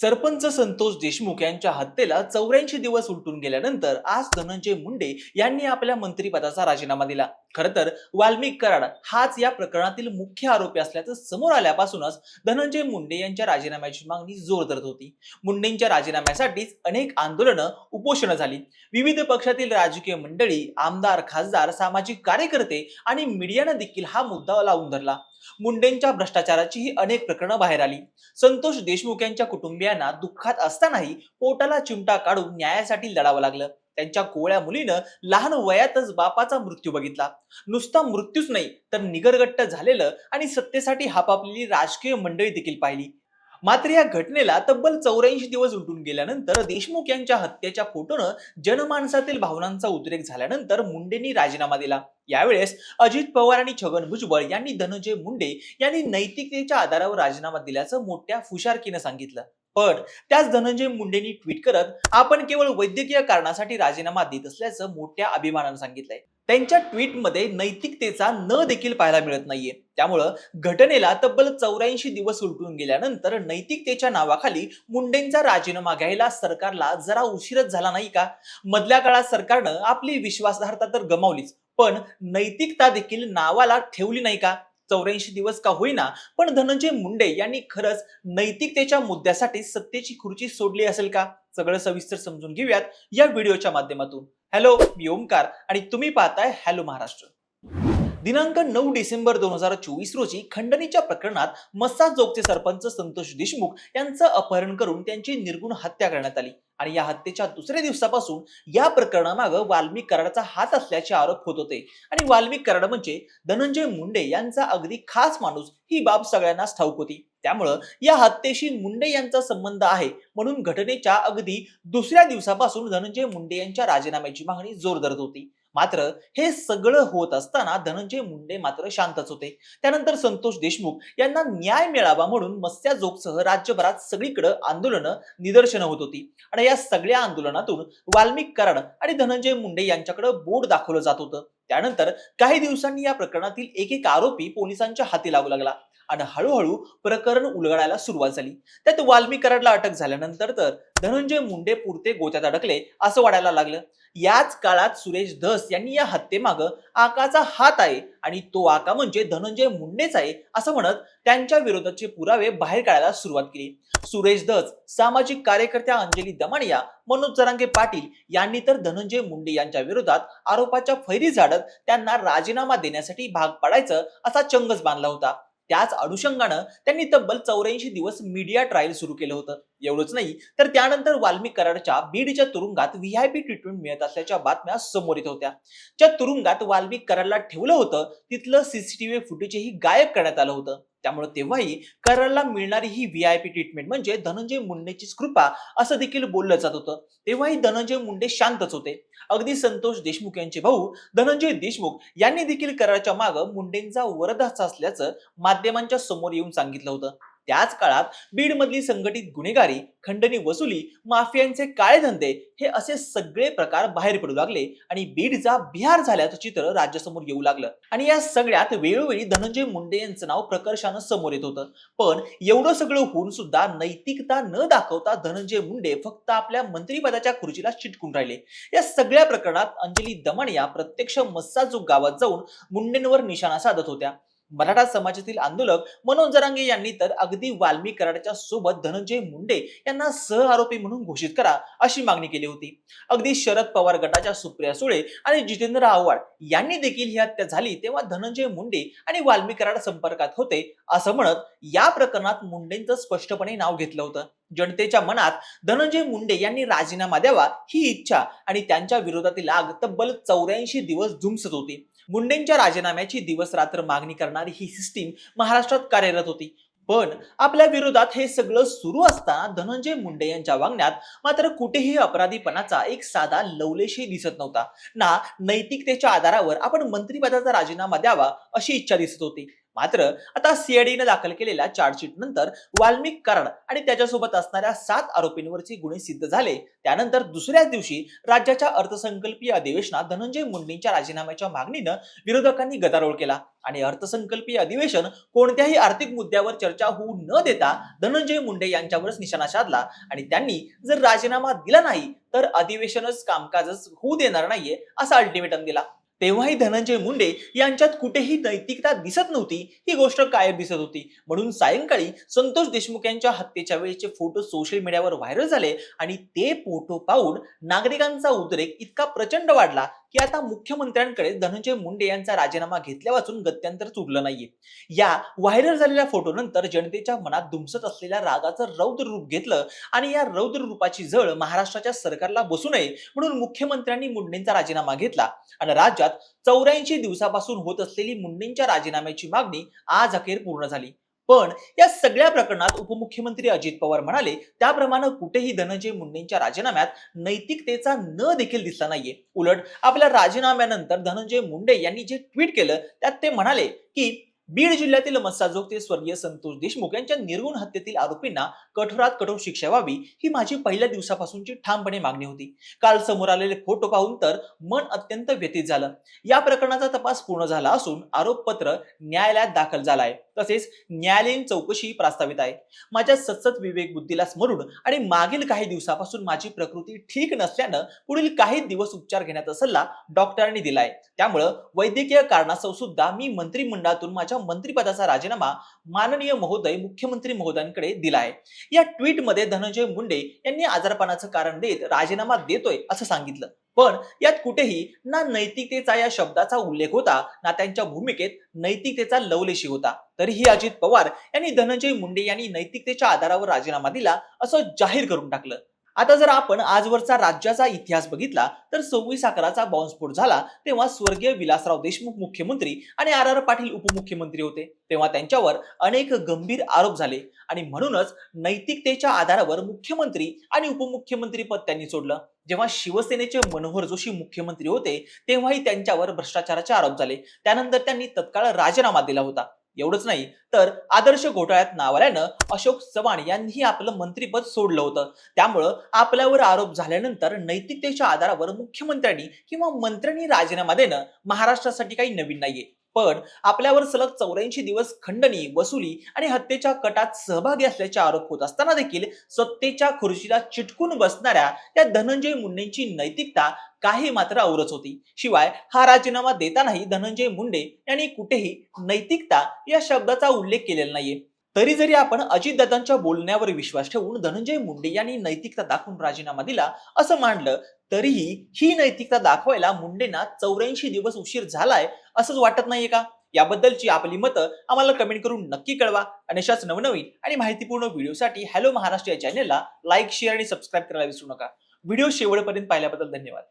सरपंच संतोष देशमुख यांच्या हत्येला चौऱ्याऐंशी दिवस उलटून गेल्यानंतर आज धनंजय मुंडे यांनी आपल्या मंत्रिपदाचा राजीनामा दिला. खरं तर वाल्मिक कराड हाच या प्रकरणातील मुख्य आरोपी असल्याचं समोर आल्यापासूनच धनंजय मुंडे यांच्या राजीनाम्याची मागणी जोर धरत होती. मुंडेंच्या राजीनाम्यासाठीच अनेक आंदोलनं उपोषणं झाली. विविध पक्षातील राजकीय मंडळी आमदार खासदार सामाजिक कार्यकर्ते आणि मीडियानं देखील हा मुद्दा लावून धरला. मुंडेंच्या भ्रष्टाचाराची ही अनेक प्रकरणं बाहेर आली. संतोष देशमुख यांच्या कुटुंबियांना दुःखात असतानाही पोटाला चिमटा काढून न्यायासाठी लढावं लागलं. त्यांच्या कोवळ्या मुलीनं लहान वयातच बापाचा मृत्यू बघितला. नुसता मृत्यूच नाही तर निगरगट्ट झालेलं आणि सत्तेसाठी हापापलेली राजकीय मंडळी देखील पाहिली. मात्र या घटनेला तब्बल चौऱ्याऐंशी दिवस उलटून गेल्यानंतर देशमुख यांच्या हत्येच्या फोटोनं जनमानसातील भावनांचा उद्रेक झाल्यानंतर मुंडेंनी राजीनामा दिला. यावेळेस अजित पवार आणि छगन भुजबळ यांनी धनंजय मुंडे यांनी नैतिकतेच्या आधारावर राजीनामा दिल्याचं मोठ्या फुशारकीनं सांगितलं. पण त्याच धनंजय मुंडेंनी ट्विट करत आपण केवळ वैद्यकीय कारणासाठी राजीनामा देत असल्याचं मोठ्या अभिमानानं सांगितलंय. त्यांच्या ट्विटमध्ये नैतिकतेचा न देखील पाहायला मिळत नाहीये. त्यामुळं घटनेला तब्बल चौऱ्याऐंशी दिवस उलटून गेल्यानंतर नैतिकतेच्या नावाखाली मुंडेंचा राजीनामा घ्यायला सरकारला जरा उशीरच झाला नाही का? मधल्या काळात सरकारनं आपली विश्वासार्हता तर गमावलीच पण नैतिकता देखील नावाला ठेवली नाही का? चौऱ्याऐंशी दिवस का होईना पण धनंजय मुंडे यांनी खरंच नैतिकतेच्या मुद्द्यासाठी सत्तेची खुर्ची सोडली असेल का? सगळं सविस्तर समजून घेऊयात या व्हिडिओच्या माध्यमातून. हॅलो मी ओमकार आणि तुम्ही पाहताय हॅलो महाराष्ट्र. दिनांक नऊ डिसेंबर दोन हजार चोवीस रोजी खंडणीच्या प्रकरणात मस्सा जोगचे सरपंच संतोष देशमुख यांचं अपहरण करून त्यांची निर्गुण हत्या करण्यात आली. आणि या हत्येच्या दुसऱ्या दिवसापासून या प्रकरणामागं वाल्मिक कराडाचा हात असल्याचे आरोप होत होते. आणि वाल्मिक कराड म्हणजे धनंजय मुंडे यांचा अगदी खास माणूस ही बाब सगळ्यांनाच ठाऊक होती. त्यामुळं या हत्येशी मुंडे यांचा संबंध आहे म्हणून घटनेच्या अगदी दुसऱ्या दिवसापासून धनंजय मुंडे यांच्या राजीनाम्याची मागणी जोर धरत होती. मात्र हे सगळं होत असताना धनंजय मुंडे मात्र शांतच होते. त्यानंतर संतोष देशमुख यांना न्याय मिळावा म्हणून मत्स्याजोगसह राज्यभरात सगळीकडे आंदोलनं निदर्शनं होत होती. आणि या सगळ्या आंदोलनातून वाल्मिक कराड आणि धनंजय मुंडे यांच्याकडे बोर्ड दाखवलं जात होतं. त्यानंतर काही दिवसांनी या प्रकरणातील एक एक आरोपी पोलिसांच्या हाती लागू लागला. आणि हळूहळू प्रकरण उलगडायला सुरुवात झाली. त्यात वाल्मिक कराडला अटक झाल्यानंतर तर धनंजय मुंडे पुरते गोत्यात अडकले असं वाढायला लागलं. याच काळात सुरेश धस यांनी या हत्येमागं आकाचा हात आहे आणि तो आका म्हणजे धनंजय मुंडेच आहे असं म्हणत त्यांच्या विरोधाचे पुरावे बाहेर काढायला सुरुवात केली. सुरेश धस सामाजिक कार्यकर्त्या अंजली दमानिया मनोज जरांगे पाटील यांनी तर धनंजय मुंडे यांच्या विरोधात आरोपाच्या फैरी झाडत त्यांना राजीनामा देण्यासाठी भाग पाडायचं असा चंगच बांधला होता. त्याच अनुषंगानं त्यांनी तब्बल चौऱ्याऐंशी दिवस मीडिया ट्रायल सुरू केलं होतं. एवढंच नाही तर त्यानंतर वाल्मिक कराडच्या बीडच्या तुरुंगात व्हीआयपी ट्रीटमेंट मिळत असल्याच्या बातम्या समोर येत होत्या. ज्या तुरुंगात वाल्मिक कराडला ठेवलं होतं तिथलं सीसीटीव्ही फुटेजही गायब करण्यात आलं होतं. त्यामुळे तेव्हाही कराडला मिळणारी ही व्ही आय पी ट्रीटमेंट म्हणजे धनंजय मुंडेचीच कृपा असं देखील बोललं जात होतं. तेव्हाही धनंजय मुंडे शांतच होते. अगदी संतोष देशमुख यांचे भाऊ धनंजय देशमुख यांनी देखील कराडच्या मागं मुंडेंचा वरदाचा असल्याचं माध्यमांच्या समोर येऊन सांगितलं होतं. त्याच काळात बीड मधली संघटित गुन्हेगारी खंडणी वसुली माफियांचे काळे धंदे हे असे सगळे प्रकार बाहेर पडू लागले आणि बीडचा बिहार झाल्याचं चित्र राज्यासमोर येऊ लागलं. आणि या सगळ्यात वेळोवेळी धनंजय मुंडे यांचं नाव प्रकर्षानं समोर येत होतं. पण एवढं सगळं होऊन सुद्धा नैतिकता न दाखवता धनंजय मुंडे फक्त आपल्या मंत्रिपदाच्या खुर्चीला चिटकून राहिले. या सगळ्या प्रकरणात अंजली दमणिया प्रत्यक्ष मस्साजोग गावात जाऊन मुंडेंवर निशाणा साधत होत्या. मराठा समाजातील आंदोलक मनोज जरांगे यांनी तर अगदी वाल्मी कराडच्या सोबत धनंजय मुंडे यांना सह आरोपी म्हणून घोषित करा अशी मागणी केली होती. अगदी शरद पवार गटाच्या सुप्रिया सुळे आणि जितेंद्र आव्हाड यांनी देखील ही हत्या झाली तेव्हा धनंजय मुंडे आणि वाल्मी कराड संपर्कात होते असं म्हणत या प्रकरणात मुंडेंचं स्पष्टपणे नाव घेतलं होतं. जनतेच्या मनात धनंजय मुंडे यांनी राजीनामा द्यावा ही इच्छा आणि त्यांच्या विरोधातील आग तब्बल चौऱ्याऐंशी दिवस धुमसत होती. मुंडेंच्या राजीनाम्याची दिवस रात्र मागणी करणारी ही सिस्टीम महाराष्ट्रात कार्यरत होती. पण आपल्या विरोधात हे सगळं सुरू असताना धनंजय मुंडे यांच्या वागण्यात मात्र कुठेही अपराधीपणाचा एक साधा लवलेशही दिसत नव्हता. ना नैतिकतेच्या आधारावर आपण मंत्रिपदाचा राजीनामा द्यावा अशी इच्छा दिसत होती. मात्र आता सीआयडीनं दाखल केलेल्या चार्जशीट नंतर वाल्मिक कराड आणि त्याच्यासोबत असणाऱ्या सात आरोपींवरचे गुन्हे सिद्ध झाले. त्यानंतर दुसऱ्याच दिवशी राज्याच्या अर्थसंकल्पीय अधिवेशनात धनंजय मुंडेंच्या राजीनाम्याच्या मागणीनं विरोधकांनी गदारोळ केला. आणि अर्थसंकल्पीय अधिवेशन कोणत्याही आर्थिक मुद्द्यावर चर्चा होऊ न देता धनंजय मुंडे यांच्यावरच निशाणा साधला. आणि त्यांनी जर राजीनामा दिला नाही तर अधिवेशनच कामकाजच होऊ देणार नाहीये असा अल्टिमेटम दिला. तेव्हाही धनंजय मुंडे यांच्यात कुठेही नैतिकता दिसत नव्हती ही गोष्ट कायम दिसत होती. म्हणून सायंकाळी संतोष देशमुख यांच्या हत्येच्या वेळेचे फोटो सोशल मीडियावर व्हायरल झाले आणि ते फोटो पाहून नागरिकांचा उद्रेक इतका प्रचंड वाढला की आता मुख्यमंत्र्यांकडे धनंजय मुंडे यांचा राजीनामा घेतल्या वाचून गत्यंतरच उरलं नाहीये. या व्हायरल झालेल्या फोटो नंतर जनतेच्या मनात दुमसत असलेल्या रागाचं रौद्र रूप घेतलं आणि या रौद्र रूपाची झळ महाराष्ट्राच्या सरकारला बसू नये म्हणून मुख्यमंत्र्यांनी मुंडेंचा राजीनामा घेतला. आणि राज्यात चौऱ्याऐंशी दिवसापासून होत असलेली मुंडेंच्या राजीनाम्याची मागणी आज अखेर पूर्ण झाली. पण या सगळ्या प्रकरणात उपमुख्यमंत्री अजित पवार म्हणाले त्याप्रमाणे कुठेही धनंजय मुंडेंच्या राजीनाम्यात नैतिकतेचा न देखील दिसला नाहीये. उलट आपल्या राजीनाम्यानंतर धनंजय मुंडे यांनी जे ट्विट केलं त्यात ते म्हणाले की बीड जिल्ह्यातील मस्साजोगते स्वर्गीय संतोष देशमुख यांच्या निर्गुण हत्येतील आरोपींना कठोरात कठोर शिक्षा व्हावी ही माझी पहिल्या दिवसापासूनची ठामपणे मागणी होती. काल समोर आलेले फोटो पाहून तर मन अत्यंत व्यतीत झालं. या प्रकरणाचा तपास पूर्ण झाला असून आरोपपत्र न्यायालयात दाखल झालं आहे. तसेच न्यायालयीन चौकशी प्रस्तावित आहे. माझ्या सतत विवेक बुद्धीला स्मरून आणि मागील काही दिवसापासून माझी प्रकृती ठीक नसल्यानं पुढील काही दिवस उपचार घेण्याचा सल्ला डॉक्टरांनी दिलाय. त्यामुळं वैद्यकीय कारणास्तव सुद्धा मी मंत्रिमंडळातून माझ्या यांचा मंत्रिपदाचा राजीनामा माननीय महोदय मुख्यमंत्री महोदयांकडे दिला आहे या ट्विटमध्ये धनंजय मुंडे यांनी आजारपणाचं कारण देत राजीनामा देतोय असं सांगितलं. पण यात कुठेही ना नैतिकतेचा या शब्दाचा उल्लेख होता ना त्यांच्या भूमिकेत नैतिकतेचा लवलेशी होता. तरीही अजित पवार यांनी धनंजय मुंडे यांनी नैतिकतेच्या आधारावर राजीनामा दिला असं जाहीर करून टाकलं. आता जर आपण आजवरचा राज्याचा इतिहास बघितला तर सव्वीस अकराचा बॉम्बस्फोट झाला तेव्हा स्वर्गीय विलासराव देशमुख मुख्यमंत्री आणि आर आर पाटील उपमुख्यमंत्री होते. तेव्हा त्यांच्यावर अनेक गंभीर आरोप झाले आणि म्हणूनच नैतिकतेच्या आधारावर मुख्यमंत्री आणि उपमुख्यमंत्री पद त्यांनी सोडलं. जेव्हा शिवसेनेचे मनोहर जोशी मुख्यमंत्री होते तेव्हाही त्यांच्यावर भ्रष्टाचाराचे आरोप झाले. त्यानंतर त्यांनी तत्काळ राजीनामा दिला होता. एवढंच नाही तर आदर्श घोटाळ्यात नाव आल्यानं अशोक चव्हाण यांनीही आपलं मंत्रीपद सोडलं होतं. त्यामुळं आपल्यावर आरोप झाल्यानंतर नैतिकतेच्या आधारावर मुख्यमंत्र्यांनी किंवा मंत्र्यांनी राजीनामा देणं महाराष्ट्रासाठी काही नवीन नाहीये. पण आपल्यावर सलग चौऱ्याऐंशी दिवस खंडणी वसुली आणि हत्येच्या कटात सहभागी असल्याचे आरोप होत असताना देखील सत्तेच्या खुर्शीला चिटकून बसणाऱ्या या धनंजय मुंडेंची नैतिकता काही मात्र औरच होती. शिवाय हा राजीनामा देतानाही धनंजय मुंडे यांनी कुठेही नैतिकता या शब्दाचा उल्लेख केलेला नाहीये. तरी जरी आपण अजितदादांच्या बोलण्यावर विश्वास ठेवून धनंजय मुंडे यांनी नैतिकता दाखवून राजीनामा दिला असं मांडलं तरीही ही नैतिकता दाखवायला मुंडेंना चौऱ्याऐंशी दिवस उशीर झालाय असंच वाटत नाहीये का? याबद्दलची आपली मतं आम्हाला कमेंट करून नक्की कळवा. आणि अशाच नवनवीन आणि माहितीपूर्ण व्हिडिओसाठी हॅलो महाराष्ट्र या चॅनेलला लाईक शेअर आणि सबस्क्राईब करायला विसरू नका. व्हिडिओ शेवटपर्यंत पाहिल्याबद्दल धन्यवाद.